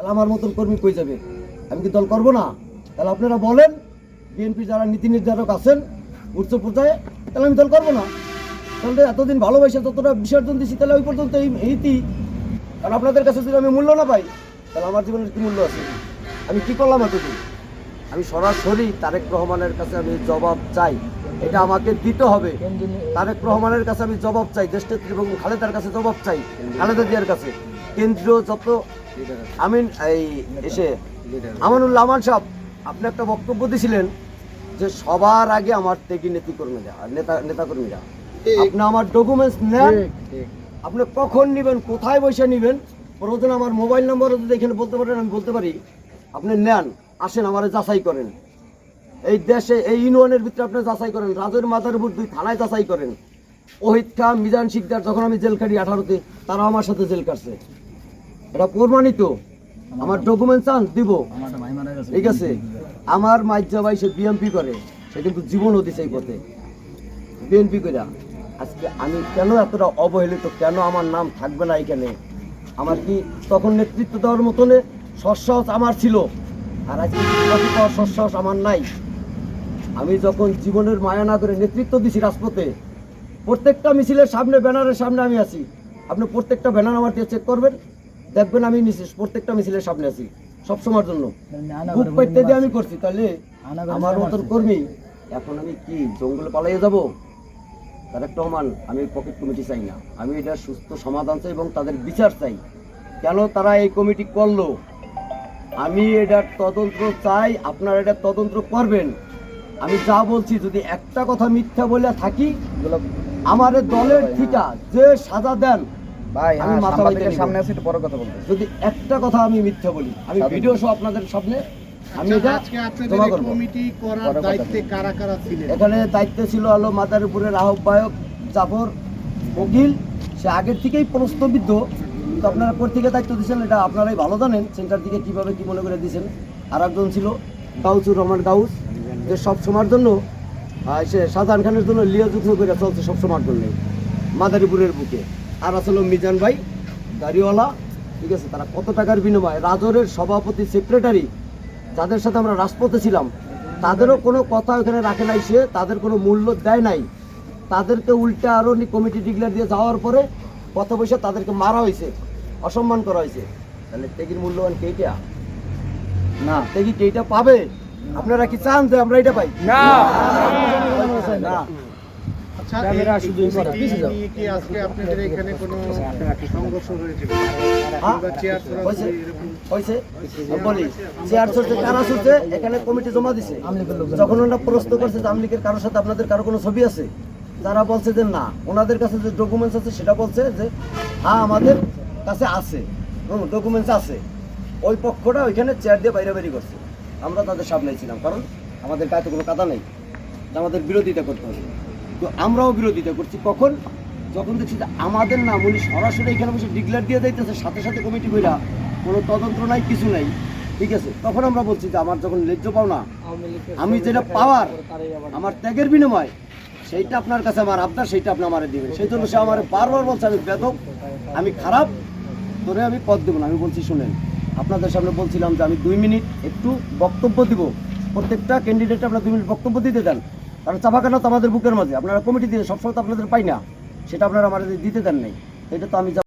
তাহলে আমার মতন কর্মী কই যাবে? আমি কি দল করব না? তাহলে আপনারা বলেন বিএনপি যারা নীতি নির্ধারক আছেন, উচ্চ পর্যায়ে, তাহলে আমি দল করব না। তাহলে এতদিন ভালোবাসে, যতটা বিসর্জন দিচ্ছি তাহলে ওই পর্যন্ত এই এইটি কারণ আপনাদের কাছে যদি আমি মূল্য না পাই, তাহলে আমার জীবনের কি মূল্য আছে? আমি কি করলাম এতদিন? আমি সরাসরি তারেক রহমানের কাছে আমি জবাব চাই। এটা আমাকে দিতে হবে। তারেক রহমানের কাছে আমি জবাব চাই। দেশনেত্রী এবং খালেদার কাছে জবাব চাই, খালেদা জিয়ার কাছে। কেন্দ্রীয় যত আমিন এই এসে আমানুল্লাহ আমান সাহেব আপনি একটা বক্তব্য দিয়েছিলেন যে সবার আগে আমার ত্যাগী নেতা কর্মীরা নেতা নেতাকর্মীরা। আপনি আমার ডকুমেন্টস নেন। আপনি কখন নেবেন কোথায় বসে নেবেন প্রয়োজন আমার মোবাইল নম্বরও যদি এখানে বলতে পারেন আমি বলতে পারি। আপনি নেন আসেন আমার যাচাই করেন। এই দেশে এই ইউনিয়নের ভিতরে আপনি যাচাই করেন। রাজের মাদারপুর দুই থানায় যাচাই করেন। ওহিদ খান মিজান শিকদার যখন আমি জেল কাটি আঠারোতে তারাও আমার সাথে জেল কাটছে। এটা প্রমাণিত। আমার ডকুমেন্ট চান দিব। ঠিক আছে? আমার মাইজা ভাই সে বিএমপি করে, সে কিন্তু জীবনও দিছে এই পথে। বিএনপি করে আজকে আমি কেন এতটা অবহেলিত, কেন আমার নাম থাকবে না এখানে? আমার কি তখন নেতৃত্ব দেওয়ার মতনে সৎসাহস আমার ছিল? আর আজকে সৎসাহস আমার নাই। আমি যখন জীবনের মায়া না করে নেতৃত্ব দিছি রাজপথে, প্রত্যেকটা মিছিলের সামনে, ব্যানারের সামনে আমি আছি। আপনি প্রত্যেকটা ব্যানার আমার দিয়ে চেক করবেন। দেখবেন আমি নিছি প্রত্যেকটা মিছিলের সামনে আছি সব সময়ের জন্য বুক দিয়ে আমি করছি তাহলে আমার মতন কর্মী এখন আমি কি জঙ্গলে পালাইয়ে যাব? তারেক রহমান আমি পকেট কমিটি চাই না। আমি এটা সুস্থ সমাধান চাই এবং তাদের বিচার চাই। কেন তারা এই কমিটি করল? আমি এটার তদন্ত চাই আপনারা এটা তদন্ত করবেন। আমি যা বলছি যদি একটা কথা মিথ্যা বলে থাকি আমার দলের ঠিকা যে সাজা দেন ভাই আমি আমি মাথা বাইতে সামনে আছি একটু বড় কথা বলতে যদি একটা কথা আমি মিথ্যা বলি আমি ভিডিও সহ আপনাদের সামনে আমি এটা জমা এই কমিটি করার দায়িত্বে কারা কারা ছিলেন? এখানে দায়িত্বে ছিল মাদারীপুরের আহ্বায়ক জাফর উকিল সে আগের থেকেই প্রস্তবিদ্ধ তো আপনারা থেকে দায়িত্ব দিয়েছেন এটা আপনারাই ভালো জানেন। সেন্টার থেকে কীভাবে কি মনে করে দিয়েছেন আর একজন ছিল গাউসুর রহমান গাউস যে সব সময়ের জন্য আহ, সে শাহজাহান খানের জন্য লিয়া যুদ্ধ করে চলছে সব সময়ের জন্য মাদারীপুরের বুকে। আর আসলে মিজান ভাই দাড়িওয়ালা ঠিক আছে? তারা কত টাকার বিনিময়ে রাজরের সভাপতি সেক্রেটারি যাদের সাথে আমরা রাজপথে ছিলাম তাদেরও কোনো কথা ওখানে রাখে নাই সে তাদের কোনো মূল্য দেয় নাই। তাদেরকে উল্টে আরও কমিটি ডিক্লেয়ার দিয়ে যাওয়ার পরে কত পয়সা তাদেরকে মারা হয়েছে অসম্মান করা হয়েছে। তাহলে টেকির মূল্যবান কেইটা না। টেকি কেইটা পাবে? আপনারা কি চান যে আমরা এটা পাই? না। ক্যামেরা শুধু। নিয়ে কি আজকে আপনাদের এখানে কোনো সংঘর্ষ হ্যাঁ? হয়েছে। ছোড়াছুড়ি হয়েছে। বলি চেয়ার চলছে কারা চলছে এখানে কমিটি জমা দিছে। যখন ওনারা প্রশ্ন করছে যে আমলিকের কারোর সাথে আপনাদের কারও কোনো ছবি আছে তারা বলছে যে না। ওনাদের কাছে যে ডকুমেন্টস আছে সেটা বলছে যে হ্যাঁ আমাদের কাছে আছে। ডকুমেন্টস আছে। ওই পক্ষটা ওইখানে চেয়ার দিয়ে বাইরে বাইরে করছে আমরা তাদের সামনে ছিলাম কারণ আমাদের গায়ে তো কোনো কাদা নেই। আমাদের বিরোধিতা করতে হবে। তো আমরাও বিরোধিতা করছি। কখন? যখন দেখছি যে আমাদের নাম উনি সরাসরি এখানে বসে ডিক্লেয়ার দিয়ে যাইতেছে সাথে সাথে কমিটি কইরা কোনো তদন্ত নাই কিছু নাই ঠিক আছে? তখন আমরা বলছি যে আমার যখন ন্যায্য পাও না আমি যেটা পাওয়ার আমার ত্যাগের বিনিময় সেইটা আপনার কাছে আমার আবদার সেইটা আপনি আমার দিবেন। সেই জন্য সে আমার বারবার বলছে আমি বেদক আমি খারাপ তোরে আমি পদ দেবো না। আমি বলছি শুনেন আপনাদের সামনে বলছিলাম যে আমি দুই মিনিট একটু বক্তব্য দিব। প্রত্যেকটা ক্যান্ডিডেট আপনার দুই মিনিট বক্তব্য দিতে দেন। কারণ চাপাখানা তো আমাদের বুকের মাঝে আপনারা কমিটি দিয়ে সবসময় তো আপনাদের পাই না। সেটা আপনারা আমাদের দিতে দেন নাই। এটা তো আমি